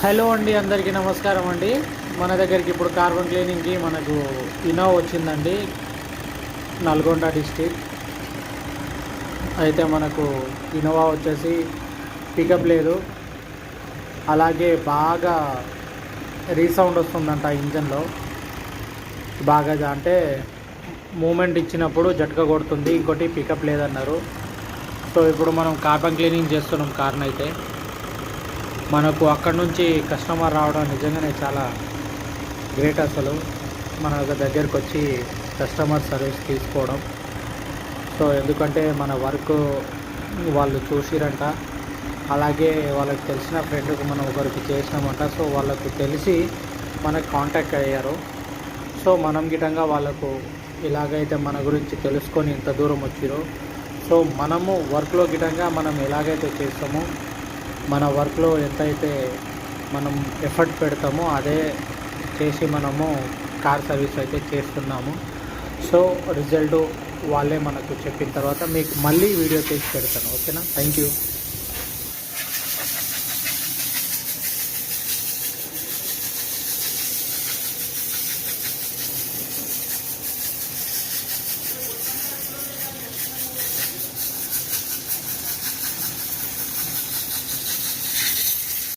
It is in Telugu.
హలో అండి అందరికీ నమస్కారం అండి. మన దగ్గరికి ఇప్పుడు కార్బన్ క్లీనింగ్కి మనకు ఇనోవా వచ్చిందండి నల్గొండ డిస్టిక్ అయితే మనకు ఇనోవా వచ్చేసి పికప్ లేదు. అలాగే బాగా రీసౌండ్ వస్తుందంట ఇంజన్లో. బాగా జా- అంటే మూమెంట్ ఇచ్చినప్పుడు జట్క కొడుతుంది ఇంకోటి పికప్ లేదన్నారు. సో ఇప్పుడు మనం కార్బన్ క్లీనింగ్ చేస్తున్నాం కార్ని అయితే మనకు అక్కడ నుంచి కస్టమర్ రావడం నిజంగానే చాలా గ్రేట్ అసలు. మన దగ్గరకు వచ్చి కస్టమర్ సర్వీస్ తీసుకోవడం. సో ఎందుకంటే మన వర్క్ వాళ్ళు చూసిరంట. అలాగే వాళ్ళకి తెలిసిన ఫ్రెండ్కి మనం ఒకరికి చేసినామంట. సో వాళ్ళకు తెలిసి మనకు కాంటాక్ట్ అయ్యారు. సో మనం గిటంగా వాళ్ళకు ఇలాగైతే మన గురించి తెలుసుకొని ఇంత దూరం వచ్చిరో సో మనము వర్క్లో గిటంగా మనం ఎలాగైతే చేస్తామో మన వర్క్లో ఎంతైతే మనం ఎఫర్ట్ పెడతామో అదే చేసి మనము కార్ సర్వీస్ అయితే చేస్తున్నాము. సో రిజల్ట్ వాళ్ళే మనకు చెప్పిన తర్వాత మీకు మళ్ళీ వీడియో తీసి పెడతాను. ఓకేనా? Thank you